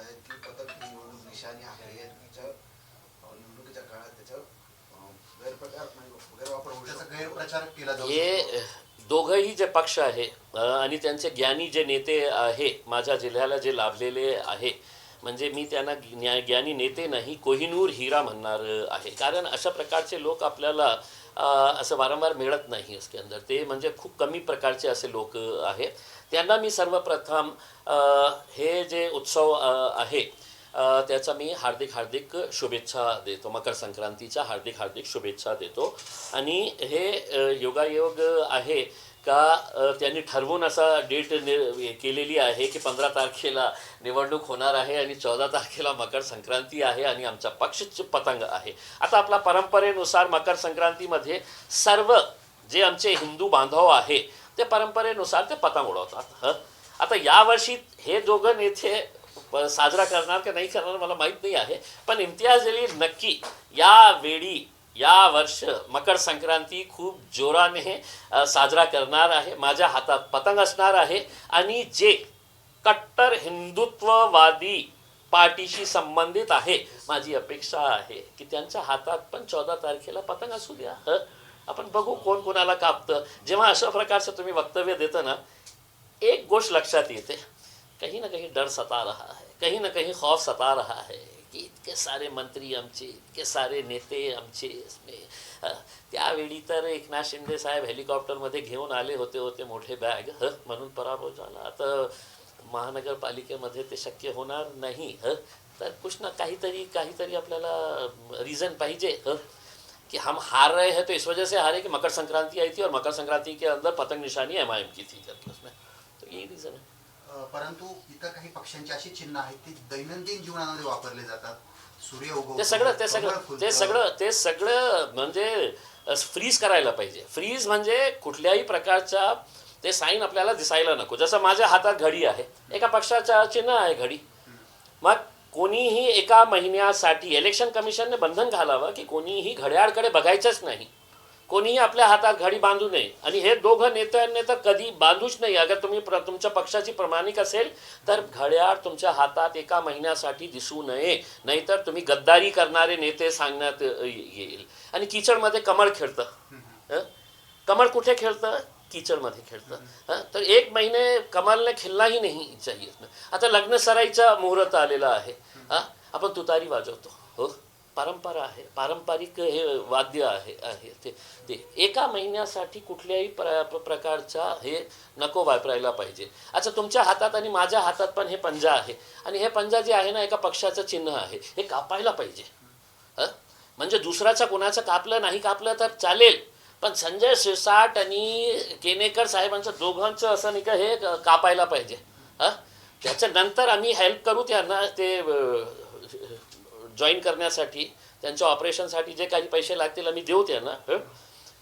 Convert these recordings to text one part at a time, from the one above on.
ही निवडणूक निशाणी आहे. निवडणुकीच्या काळात गैरप्रकार म्हणजे गैरवापर होऊ त्याचा शकतो. गैरप्रचार केला जाऊ हे दोघंही जे पक्ष आहे आणि त्यांचे ज्ञानी जे नेते आहे माझ्या जिल्ह्याला जे लाभलेले आहे म्हणजे मी त्यांना ज्ञा ज्ञानी नेते नाही कोहिनूर हिरा म्हणणार आहे. कारण अशा प्रकारचे लोक आपल्याला असं वारंवार मिळत नाही इसके अंदर ते म्हणजे खूप कमी प्रकारचे असे लोक आहेत. त्यांना मी सर्वप्रथम हे जे उत्सव आहे त्याचा मी हार्दिक हार्दिक शुभेच्छा देतो. मकर संक्रांतीच्या हार्दिक हार्दिक शुभेच्छा देतो. आणि हे योगायोग आहे का त्यांनी ठरवून असा डेट नि केलेली आहे की पंधरा तारखेला निवडणूक होणार आहे आणि चौदा तारखेला मकर संक्रांती आहे आणि आमचा पक्षच पतंग आहे. आता आपला परंपरेनुसार मकर संक्रांतीमध्ये सर्व जे आमचे हिंदू बांधव आहे ते परंपरेनुसार ते पतंग उडवतात. हं? आता यावर्षी हे दोघं नेते प- साजरा करणार का नाही करणार मला माहीत नाही आहे पण इम्तियाज जलील नक्की यावेळी या वर्ष मकर संक्रांती खूप जोराने साजरा करणार आहे. माझ्या हातात पतंग असणार आहे आणि जे कट्टर हिंदुत्ववादी पार्टीशी संबंधित आहे माझी अपेक्षा आहे की त्यांच्या हातात पण चौदा तारखेला पतंग असू द्या आपण बघू कोण कोणाला कापतं. जेव्हा अशा प्रकारचं तुम्ही वक्तव्य देतं ना एक गोष्ट लक्षात येते. कहीं ना कहीं डर सता रहा है कहीं ना कहीं खौफ सता रहा है. इतके सारे मंत्री आमचे इतके सारे नेते आमचे त्यावेळी तर एकनाथ शिंदे साहेब हेलिकॉप्टरमध्ये घेऊन आले होते होते मोठे बॅग ह म्हणून पराभव झाला. आता महानगरपालिकेमध्ये ते शक्य होणार नाही ह तर कुछ ना काहीतरी काहीतरी आपल्याला रिझन पाहिजे ह कि हम हार रहे हैं तो इस वजह से हारे कि मकर संक्रांति आई थी और मकर संक्रांति के अंदर पतंग निशानी एम की थी उसमें. तो यही रीज़न है. परंतु इतर काही पक्षांची अशी चिन्ह आहेत ती दैनंदिन जीवनामध्ये वापरले जातात. सूर्य ते सगळं ते सगळं. ते सगळं ते सगळं म्हणजे फ्रीज करायला पाहिजे. फ्रीज म्हणजे कुठल्याही प्रकारच्या ते साईन आपल्याला दिसायला नको. जसं माझ्या हातात घडी आहे. एका पक्षाचा चिन्ह आहे घडी. मग कोणीही एका महिन्यासाठी इलेक्शन कमिशनने बंधन घालावं की कोणीही घड्याळकडे बघायचंच नाही. कोणीही आपल्या हातात घडी बांधू नये. आणि हे दोघं नेत्यांनी तर कधी बांधूच नाही. अगर तुम्ही प्र तुमच्या पक्षाची प्रमाणिक असेल तर घड्याळ तुमच्या हातात एका महिन्यासाठी दिसू नये. नाहीतर तुम्ही गद्दारी करणारे नेते सांगण्यात येईल. आणि किचडमध्ये कमळ खेळतं? कमळ कुठे खेळतं? कीचडमध्ये खेळतं. हं? तर एक महिने कमलने खेळलाही नाही चाहिए आता लग्न सराईचा मुहूर्त आलेला आहे. हा? आपण तुतारी वाजवतो. हो? परंपरा आहे पारंपरिक हे वाद्य आहे आहे ते ते. एका महिन्यासाठी कुठल्याही प्र प्रकारचा हे नको वापरायला पाहिजे. अच्छा तुमच्या हातात आणि माझ्या हातात पण हे पंजा आहे. आणि हे पंजा जे आहे ना एका पक्षाचं चिन्ह आहे. हे कापायला पाहिजे. हं? म्हणजे दुसऱ्याचं कोणाचं कापलं नाही कापलं तर चालेल. पण संजय शिरसाट आणि केनेकर साहेबांचं दोघांचं असं नाही का हे कापायला पाहिजे. हं? त्याच्यानंतर आम्ही हेल्प करू त्यांना ते जॉईन करण्यासाठी त्यांच्या ऑपरेशनसाठी जे काही पैसे लागतील आम्ही देऊ त्यांना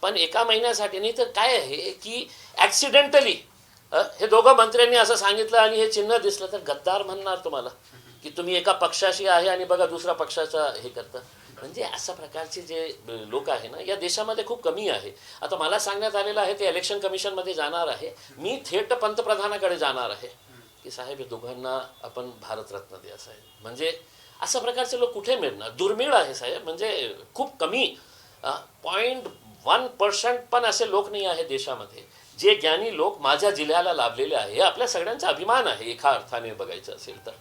पण एका महिन्यासाठी नाही तर काय आहे की ॲक्सिडेंटली हे? दोघं मंत्र्यांनी असं सांगितलं आणि हे चिन्ह दिसलं तर गद्दार म्हणणार तुम्हाला की तुम्ही एका पक्षाशी आहे आणि बघा दुसऱ्या पक्षाचा हे करता. म्हणजे अशा प्रकारचे जे लोक आहे ना या देशामध्ये खूप कमी आहे. आता मला सांगण्यात आलेलं आहे ते इलेक्शन कमिशनमध्ये जाणार आहे. मी थेट पंतप्रधानाकडे जाणार आहे. की साहेब हे दोघांना आपण भारतरत्न द्या साहेब म्हणजे अशा प्रकारचे लोक कुठे मिळणार? दुर्मिळ आहे साहेब. म्हणजे खूप कमी पॉईंट वन पर्सेंट पण असे लोक नाही आहे देशामध्ये. जे ज्ञानी लोक माझ्या जिल्ह्याला लाभलेले आहे हे आपल्या सगळ्यांचा अभिमान आहे एका अर्थाने बघायचं असेल तर.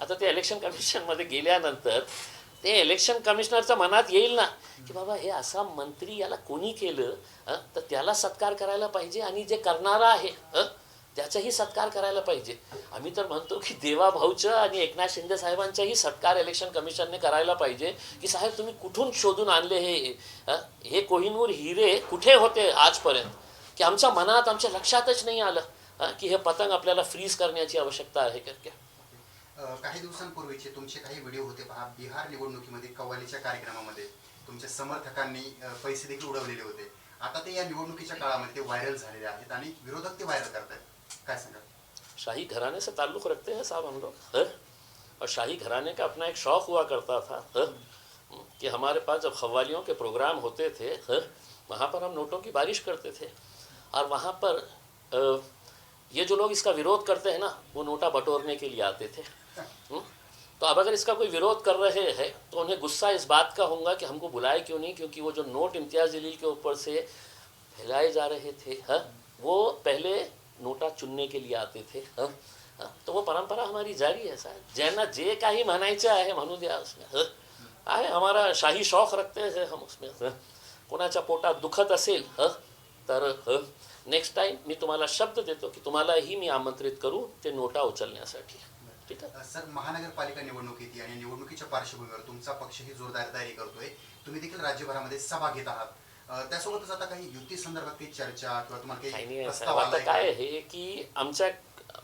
आता ते इलेक्शन कमिशनमध्ये गेल्यानंतर ते इलेक्शन कमिशनरच्या मनात येईल ना की बाबा हे असा मंत्री याला कोणी केलं तर त्याला सत्कार करायला पाहिजे आणि जे करणारा आहे हं? त्याचाही सत्कार करायला पाहिजे. आम्ही तर म्हणतो की देवा भाऊच्या आणि एकनाथ शिंदे साहेबांचाही सत्कार इलेक्शन कमिशनने करायला पाहिजे. की साहेब तुम्ही कुठून शोधून आणले हे? हे कोहिनूर हिरे कुठे होते आजपर्यंत? की आमच्या मनात आमच्या लक्षातच नाही आलं की हे पतंग आपल्याला फ्रीज करण्याची आवश्यकता आहे करके काही दिवसांपूर्वीचे तुमचे काही व्हिडिओ होते पहा. बिहार निवडणुकीमध्ये कव्वालीच्या कार्यक्रमामध्ये तुमच्या समर्थकांनी पैसे देखील उडवलेले होते. आता ते या निवडणुकीच्या काळामध्ये ते व्हायरल झालेले आहेत आणि विरोधक ते व्हायरल करतात. शाही घराने से ताल्लुक़ रखते हैं साहब हम लोग? और शाही घराने का अपना एक शौक़ हुआ करता था कि हमारे पास जब खवालियों के प्रोग्राम होते थे वहाँ पर हम नोटों की बारिश करते थे। और वहाँ पर ये जो लोग इसका विरोध करते हैं ना, वो नोटा बटोरने के लिए आते थे? तो अब अगर इसका कोई विरोध कर रहे हैं तो उन्हें गुस्सा इस बात का होगा कि हमको बुलाए क्यों नहीं, क्योंकि वो जो नोट इम्तियाज़ जलील के ऊपर से फैलाए जा रहे थे हाँ? वो पहले नोटा चुनने के लिए आते थे हाँ? तो वो परंपरा हमारी जारी आहे साहेब। ज्यांना जे काही म्हणायचं आहे म्हणू द्या उसमें आहे हमारा शाही शौक रखते हैं हम उसमें हं? कोणाच्या पोटात दुखत असेल तर नेक्स्ट टाइम मी तुम्हाला शब्द देतो की तुम्हालाही मी आमंत्रित करू ते नोटा उचलण्यासाठी. ठीक आहे? सर महानगरपालिका निवडणूक येते आणि निवडणुकीच्या पार्श्वभूमीवर तुमचा पक्षही जोरदार तयारी करतोय. तुम्ही देखील राज्यभरामध्ये सभा घेत आहात. त्यासोबतच आता काही युती संदर्भात चर्चा किंवा तुम्हाला काही प्रस्ताव. आता काय का? आहे की आमच्या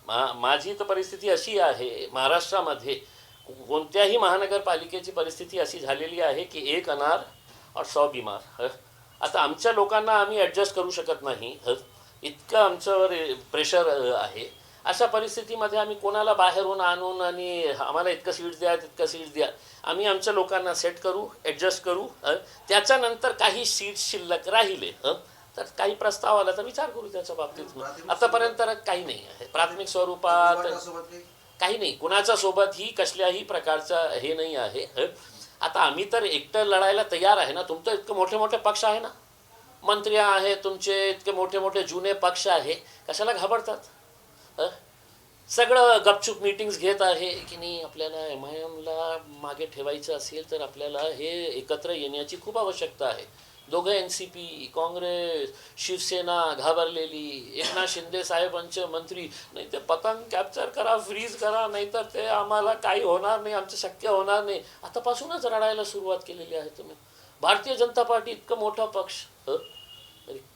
मा- माझी तर परिस्थिती अशी आहे महाराष्ट्रामध्ये कोणत्याही महानगरपालिकेची परिस्थिती अशी झालेली आहे की एक अनार और सौ बिमार. आता आमच्या लोकांना आम्ही ॲडजस्ट करू शकत नाही. इतकं आमच्यावर प्रेशर आहे अशा परिस्थितीमध्ये आम्ही कोणाला बाहेरून आणून आणि आम्हाला इतकं सीट्स द्या तितकं सीट्स द्या आम्ही आमच्या लोकांना सेट करू ॲडजस्ट करू हं. त्याच्यानंतर काही सीट्स शिल्लक राहिले हं. तर काही प्रस्ताव आला तर विचार करू त्याच्या बाबतीत आतापर्यंत तर काही नाही आहे प्राथमिक स्वरूपात काही नाही कुणाच्या सोबतही कसल्याही प्रकारचा हे नाही आहे हं? आता आम्ही तर एकटं लढायला तयार आहे ना तुमचं इतकं मोठे मोठे पक्ष आहे ना मंत्री आहे तुमचे इतके मोठे मोठे जुने पक्ष आहे कशाला घाबरतात हं? सगळं गपचूप मीटिंग्स घेत आहे की नाही आपल्याला एम आय एमला मागे ठेवायचं असेल तर आपल्याला हे एकत्र येण्याची खूप आवश्यकता आहे. दोघं N C P Congress Shiv Sena घाबरलेली Eknath Shinde साहेबांचे मंत्री नाही ते पतंग कॅप्चर करा फ्रीज करा नाहीतर ते आम्हाला काही होणार नाही आमचं शक्य होणार नाही. आतापासूनच रडायला सुरुवात केलेली आहे तुम्ही. भारतीय जनता पार्टी इतकं मोठा पक्ष ह?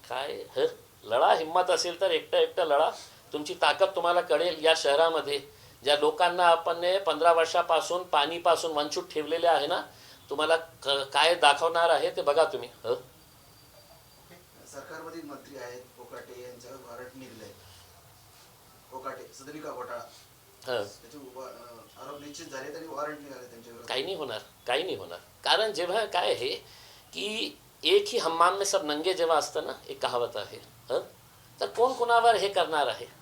काय ह? लढा हिंमत असेल तर एकटा एकटा लढा. तुमची ताकद तुम्हाला कळेल या शहरामध्ये. ज्या लोकांना आपण पंधरा वर्षापासून पाणीपासून वंचित ठेवलेले आहे ना तुम्हाला काय दाखवणार आहे ते बघा तुम्ही. ह? सरकारमधील मंत्री आहेत कोकाटे यांच्यावर वॉरंट निघलंय कोकाटे सदनिका घोटाळा. हं. आरोप निश्चित झाले आणि वॉरंट निघाले काही नाही होणार काही नाही होणार. कारण जेव्हा काय आहे की एक ही हम्माम में सब नंगे जेव्हा असतं ना एक कहावत आहे. हं? तर कोण कोणावर हे करणार आहे?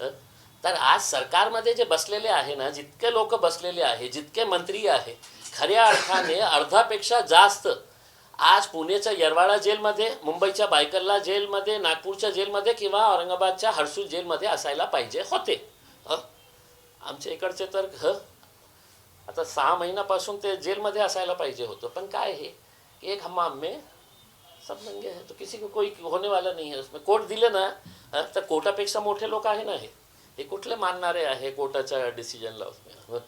तर आज सरकारमध्ये जे बसलेले आहे ना जितके लोक बसलेले आहे जितके मंत्री आहे खऱ्या अर्थाने अर्धापेक्षा जास्त आज पुणेच्या येरवाडा जेलमध्ये मुंबईच्या बायकरला जेलमध्ये नागपूरच्या जेलमध्ये किंवा औरंगाबादच्या हर्सूल जेलमध्ये असायला पाहिजे होते. आमच्या इकडचे तर ह? आता सहा महिन्यापासून ते जेलमध्ये असायला पाहिजे होतं. पण काय हे? एक हमाम में सब नंगे है तो किसी को कोई होने वाला नहीं है। उसमें कोर्ट दिले ना तर कोर्टापेक्षा मोठे लोक आहे ना हे? हे कुठले मानणारे आहे कोर्टाच्या डिसिजनला उसमें?